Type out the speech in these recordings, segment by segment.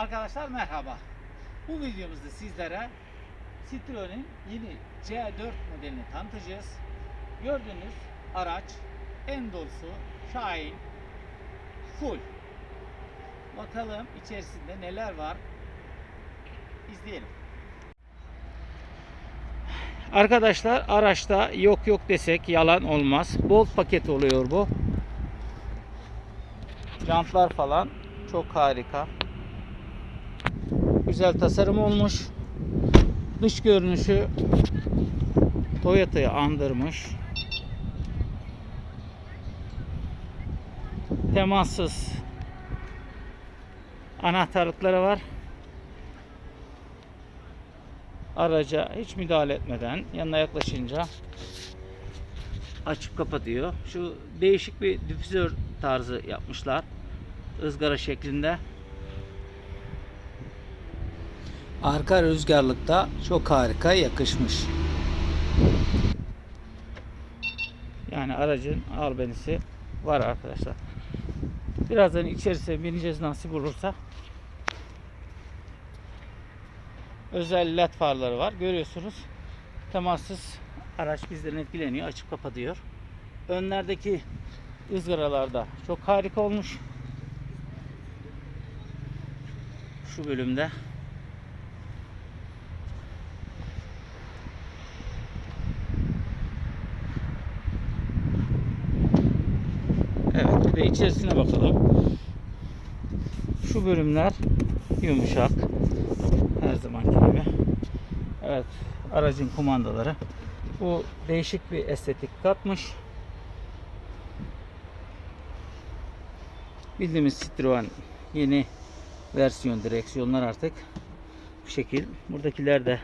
Arkadaşlar merhaba. Bu videomuzda sizlere Citroen'in yeni C4 modelini tanıtacağız. Gördüğünüz araç en dolusu Şahin full. Bakalım içerisinde neler var. İzleyelim. Arkadaşlar araçta yok yok desek yalan olmaz. Bolt paket oluyor bu. Jantlar falan çok harika. Güzel tasarım olmuş. Dış görünüşü Toyota'yı andırmış. Temassız anahtarlıkları var. Araca hiç müdahale etmeden yanına yaklaşınca açıp kapatıyor. Şu değişik bir difüzör tarzı yapmışlar. ızgara şeklinde. Arka rüzgarlıkta çok harika yakışmış. Yani aracın albenisi var arkadaşlar. Birazdan içerisine bineceğiz nasip olursa. Özel led farları var. Görüyorsunuz. Temassız araç bizden etkileniyor. Açıp kapatıyor. Önlerdeki ızgaralarda çok harika olmuş. Şu bölümde. Evet bir de içerisine bakalım. Şu bölümler yumuşak. Her zamanki gibi. Evet aracın kumandaları. Bu değişik bir estetik katmış. Bildiğimiz Citroen yeni versiyon direksiyonlar artık bu şekil. Buradakiler de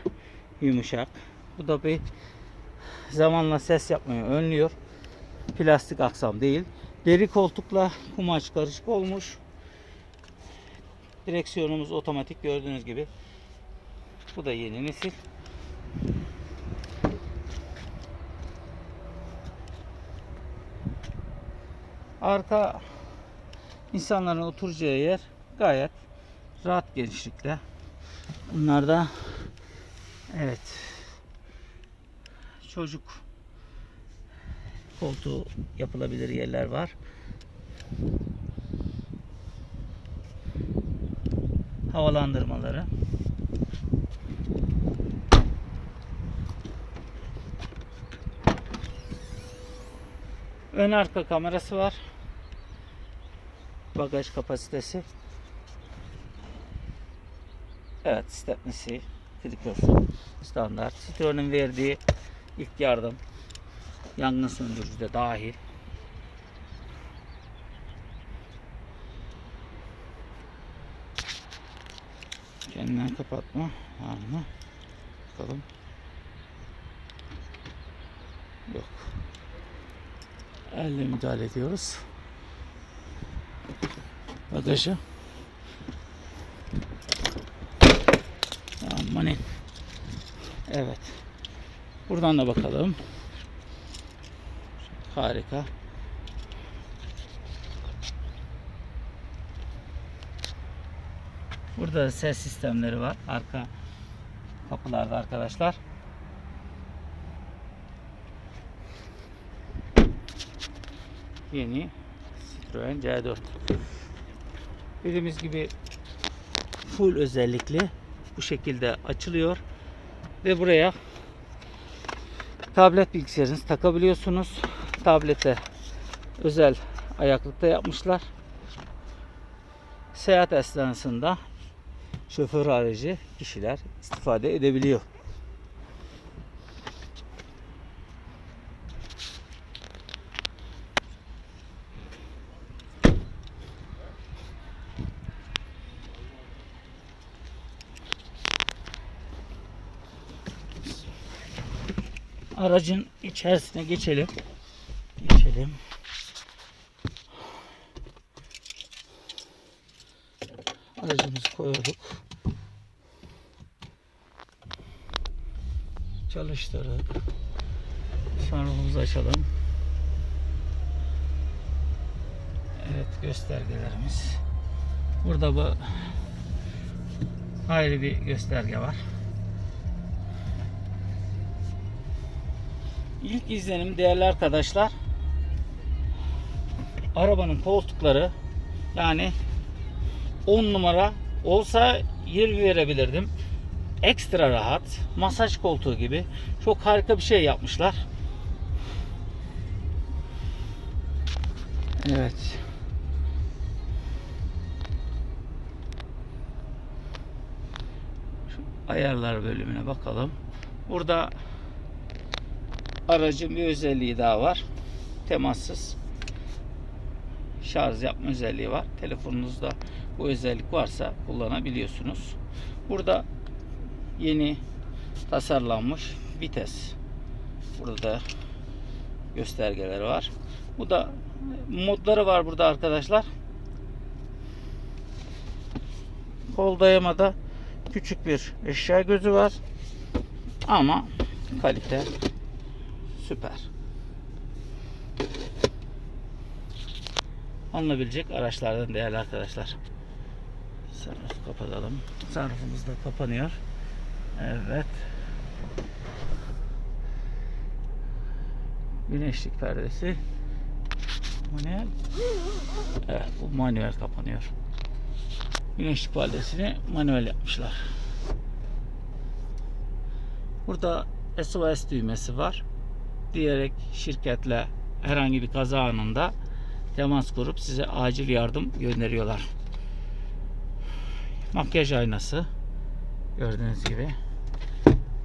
yumuşak. Bu da bir zamanla ses yapmayı önlüyor. Plastik aksam değil. Deri koltukla kumaş karışık olmuş. Direksiyonumuz otomatik gördüğünüz gibi. Bu da yeni nesil. Arka insanların oturacağı yer gayet rahat genişlikte. Bunlarda evet çocuk koltuğu yapılabilir yerler var. Havalandırmaları. Ön arka kamerası var. Bagaj kapasitesi. Evet, stepnesi, klikör standart. Citroen'in verdiği ilk yardım yangın söndürücü de dahil. Kendinden kapatma var? Bakalım. Yok. Elle müdahale ediyoruz. Bagajı. Amanin. Evet. Buradan da bakalım. Harika. Burada ses sistemleri var. Arka kapılarda arkadaşlar. Yeni Citroen C4. Dediğimiz gibi full özellikli bu şekilde açılıyor ve buraya tablet bilgisayarınızı takabiliyorsunuz. Tablete özel ayaklıkta yapmışlar. Seyahat esnasında şoför harici kişiler istifade edebiliyor. Aracın içerisine geçelim. Geçelim. Aracımızı koyduk. Çalıştırdık. Sunroofumuzu açalım. Evet göstergelerimiz. Burada bu ayrı bir gösterge var. İlk izlenim değerli arkadaşlar arabanın koltukları yani 10 numara olsa 20 verebilirdim. Ekstra rahat. Masaj koltuğu gibi. Çok harika bir şey yapmışlar. Evet. Şu ayarlar bölümüne bakalım. Burada aracın bir özelliği daha var. Temassız şarj yapma özelliği var. Telefonunuzda bu özellik varsa kullanabiliyorsunuz. Burada yeni tasarlanmış vites. Burada da göstergeleri var. Bu da modları var burada arkadaşlar. Kol dayamada küçük bir eşya gözü var. Ama kalite süper. Alınabilecek araçlardan değerli arkadaşlar. Sunroof kapatalım. Sunroofumuz da kapanıyor. Evet. Güneşlik perdesi. Manuel. Evet bu manuel kapanıyor. Güneşlik perdesini manuel yapmışlar. Burada SOS düğmesi var. Diyerek şirketle herhangi bir kaza anında temas kurup size acil yardım gönderiyorlar. Makyaj aynası gördüğünüz gibi.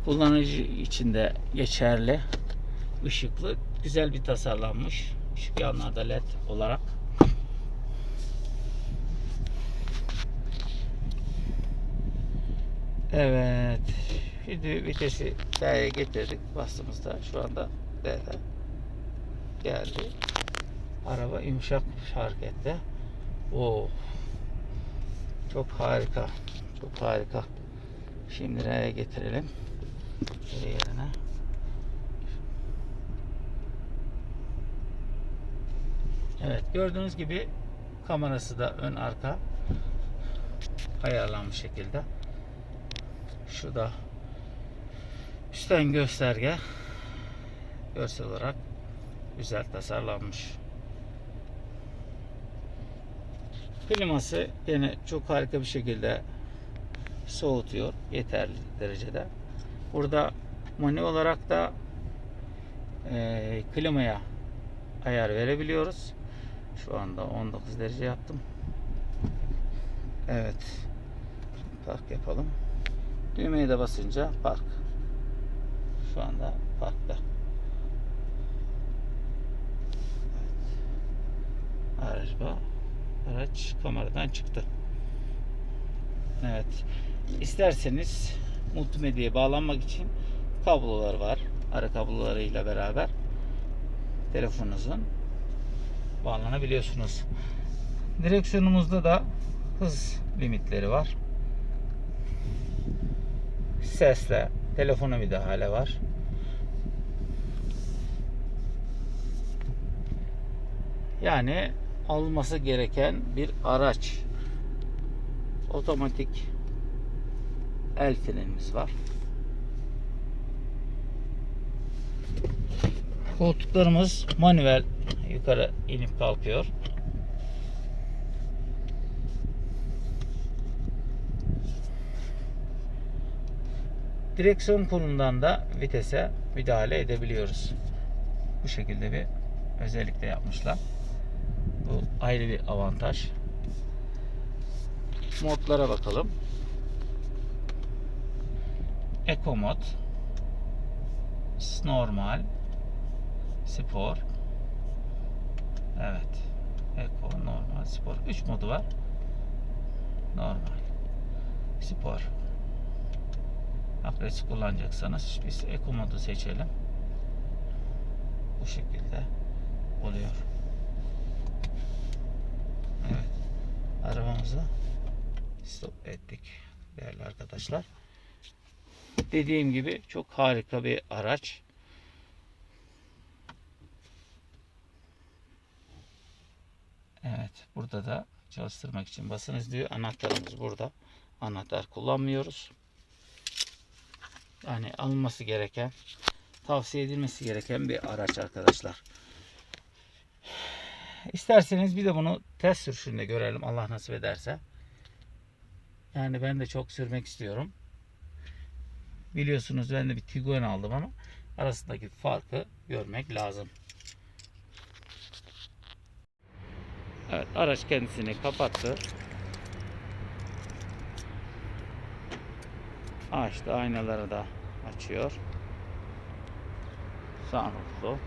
Kullanıcı için de geçerli ışıklı güzel bir tasarlanmış. Işık yanlarda led olarak. Evet şimdi vitesi D'ye getirdik. Bastığımızda şu anda D'de geldi Araba yumuşak harekette. Oo. Çok harika. Çok harika. Şimdi R'ye getirelim. Şöyle yerine. Evet gördüğünüz gibi kamerası da ön arka ayarlanmış şekilde. Şu da üstten gösterge görsel olarak güzel tasarlanmış. Kliması yine çok harika bir şekilde soğutuyor yeterli derecede. Burada mani olarak da e, klimaya ayar verebiliyoruz. Şu anda 19 derece yaptım. Evet. Park yapalım. Düğmeye de basınca park. Şu anda parkta. Evet. Araba araç kameradan çıktı. Evet. İsterseniz multimedyaya bağlanmak için kablolar var. Ara kablolarıyla beraber telefonunuzun bağlanabiliyorsunuz. Direksiyonumuzda da hız limitleri var. Sesle telefona müdahale var. Yani alınması gereken bir araç. Otomatik el frenimiz var. Koltuklarımız manuel yukarı inip kalkıyor. Direksiyon kolundan da vitese müdahale edebiliyoruz. Bu şekilde bir özellik de yapmışlar. Bu ayrı bir avantaj. Modlara bakalım. Eco mod, normal, spor. Evet. Eco, normal, spor. 3 modu var. Normal. Spor. Agresif kullanacaksanız biz Eco modu seçelim. Bu şekilde oluyor. Evet. Arabamızı stop ettik değerli arkadaşlar. Dediğim gibi çok harika bir araç. Evet. Burada da çalıştırmak için basınız diyor. Anahtarımız burada. anahtar kullanmıyoruz. Yani alınması gereken, tavsiye edilmesi gereken bir araç arkadaşlar. İsterseniz bir de bunu test sürüşünde görelim Allah nasip ederse. Yani ben de çok sürmek istiyorum. Biliyorsunuz ben de bir Tiguan aldım ama arasındaki farkı görmek lazım. Evet araç kendisini kapattı. Açtı aynaları da açıyor. Sunrooflu.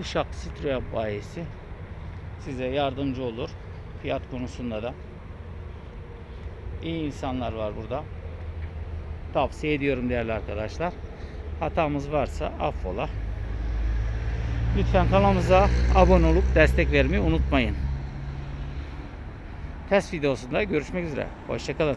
Uşak Citroen bayisi size yardımcı olur. Fiyat konusunda da. İyi insanlar var burada. Tavsiye ediyorum değerli arkadaşlar. Hatamız varsa affola. Lütfen kanalımıza abone olup destek vermeyi unutmayın. Test videosunda görüşmek üzere. Hoşçakalın.